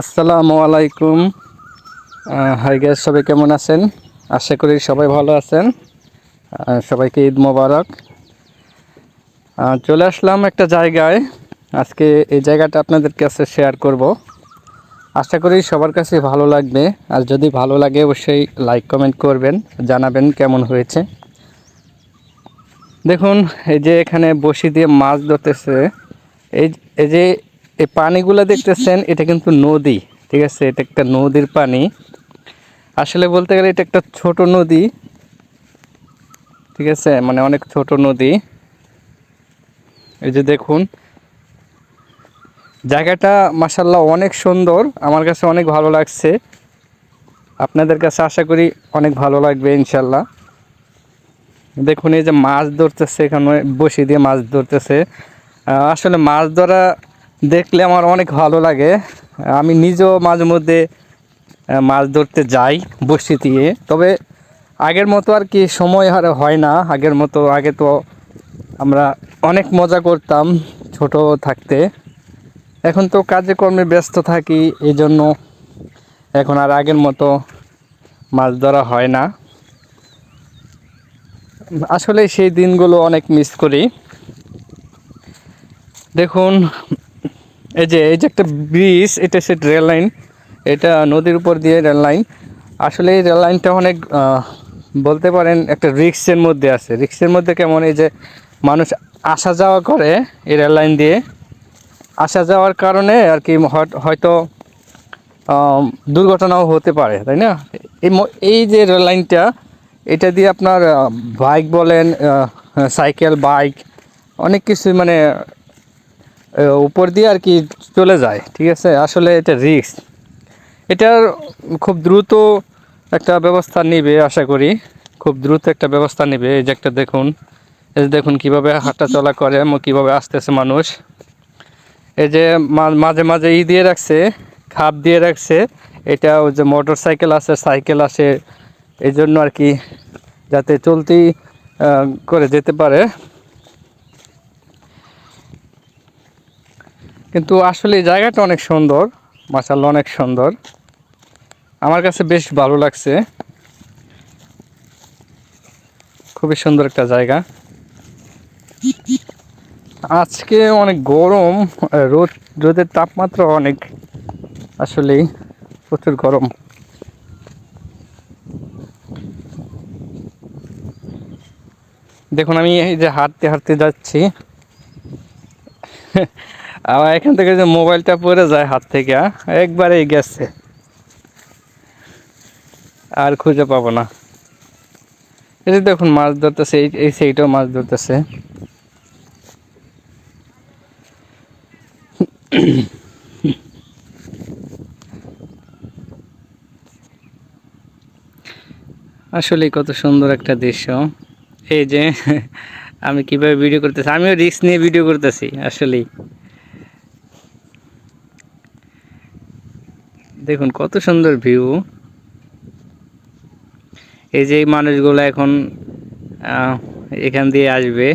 আসসালামু আলাইকুম। High gas সবাই কেমন আছেন? আশা করি সবাই ভালো আছেন। সবাইকে ঈদ মোবারক। চলে আসলাম একটা জায়গায়। আজকে এই জায়গাটা আপনাদের কাছে শেয়ার করব। আশা করি সবার কাছে ভালো লাগবে। আর যদি ভালো লাগে, অবশ্যই লাইক কমেন্ট করবেন, জানাবেন কেমন হয়েছে। দেখুন, এই যে এখানে বসি দিয়ে মাছ ধরতেছে। এই এই যে এই পানিগুলো দেখতেছেন, এটা কিন্তু নদী, ঠিক আছে? এটা একটা নদীর পানি। আসলে বলতে গেলে এটা একটা ছোট নদী, ঠিক আছে? মানে অনেক ছোট নদী। এই যে দেখুন, জায়গাটা মাসাল্লাহ অনেক সুন্দর, আমার কাছে অনেক ভালো লাগছে। আপনাদের কাছে আশা করি অনেক ভালো লাগবে ইনশাল্লাহ দেখুন, এই যে মাছ ধরতেছে, এখানে বসি দিয়ে মাছ ধরতেছে। আসলে মাছ ধরা দেখলে আমার অনেক ভালো লাগে। আমি নিজেও মাঝে মধ্যে মাছ ধরতে যাই বসি দিয়ে। তবে আগের মতো আর কি সময় আর হয় না। আগের মতো, আগে তো আমরা অনেক মজা করতাম ছোট থাকতে। এখন তো কাজে কর্মে ব্যস্ত থাকি এই জন্য এখন আর আগের মতো মাছ ধরা হয় না। আসলে সেই দিনগুলো অনেক মিস করি। দেখুন এই যে এই যে একটা ব্রিজ, এটা সে রেল লাইন এটা নদীর উপর দিয়ে রেল লাইন আসলে এই রেল লাইনটা অনেক বলতে পারেন একটা রিক্সের মধ্যে আছে। রিক্সের মধ্যে কেমন এই যে মানুষ আসা যাওয়া করে এই রেল লাইন দিয়ে। আসা যাওয়ার কারণে আর কি হয়ত- দুর্ঘটনাও হতে পারে, তাই না? এই এই যে রেল লাইনটা এটা দিয়ে আপনার বাইক বলেন সাইকেল বাইক অনেক কিছু মানে উপর দিয়ে আর কি চলে যায়, ঠিক আছে? আসলে এটা রিস্ক এটার খুব দ্রুত একটা ব্যবস্থা নেবে, আশা করি। খুব দ্রুত একটা ব্যবস্থা নেবে, এই যে একটা দেখুন। এই যে দেখুন কীভাবে হাঁটা চলা করে কীভাবে আসতেছে মানুষ। এই যে মাঝে মাঝে ই দিয়ে রাখছে, খাপ দিয়ে রাখছে। এটা ওই যে মোটর সাইকেল আছে সাইকেল আসে। এই জন্য আর কি যাতে চলতি করে যেতে পারে। কিন্তু আসলে জায়গাটা অনেক সুন্দর মাসাল্লাহ অনেক সুন্দর। আমার কাছে বেশ ভালো লাগছে। খুবই সুন্দর একটা জায়গা। আজকে অনেক গরম, রোদ, রোদের তাপমাত্রা অনেক, আসলেই প্রচুর গরম। দেখুন, আমি এই যে হাঁটতে হাঁটতে যাচ্ছি। আমার এখান থেকে যে মোবাইলটা পড়ে যায় হাত থেকে আহ, একবারেই গেছে। আর খুঁজে পাবো না। এই দেখুন মাছ ধরতেছে এই সেইটাও মাছ ধরতেছে। আসলে কত সুন্দর একটা দৃশ্য। এই যে আমি কীভাবে ভিডিও করতেছি? আমিও রিস্ক নিয়ে ভিডিও করতেছি আসলেই। দেখুন, কত সুন্দর ভিউ এই যে মানুষগুলো এখন এখান দিয়ে আসবে।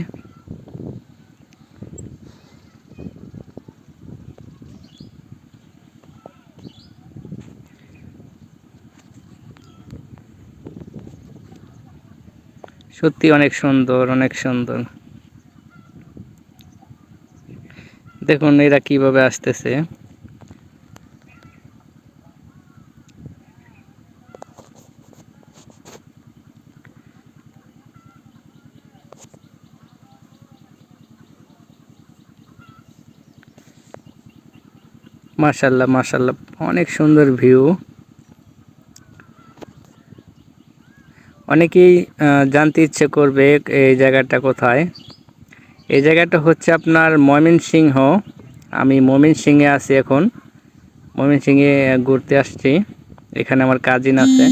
সত্যি অনেক সুন্দর অনেক সুন্দর। দেখুন, এরা কীভাবে আসতেছে। মাশাল্লাহ মাশাল্লাহ। অনেক সুন্দর ভিউ। অনেকেই জানতে ইচ্ছে করবে এই জায়গাটা কোথায়। এই জায়গাটা হচ্ছে আপনার ময়মনসিংহ। আমি ময়মনসিংহে আছি এখন। ময়মনসিংহে ঘুরতে আসছি। এখানে আমার কাজিন আছে।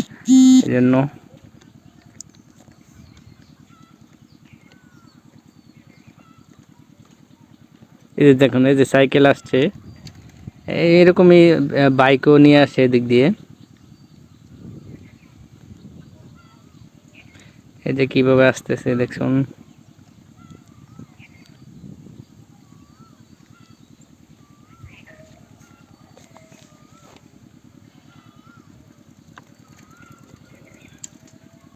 এই জন্য। এই যে দেখুন, এই যে সাইকেল আসছে। এইরকমই বাইকও নিয়ে আসে এদিক দিয়ে। এই যে কীভাবে আসতেছে দেখুন।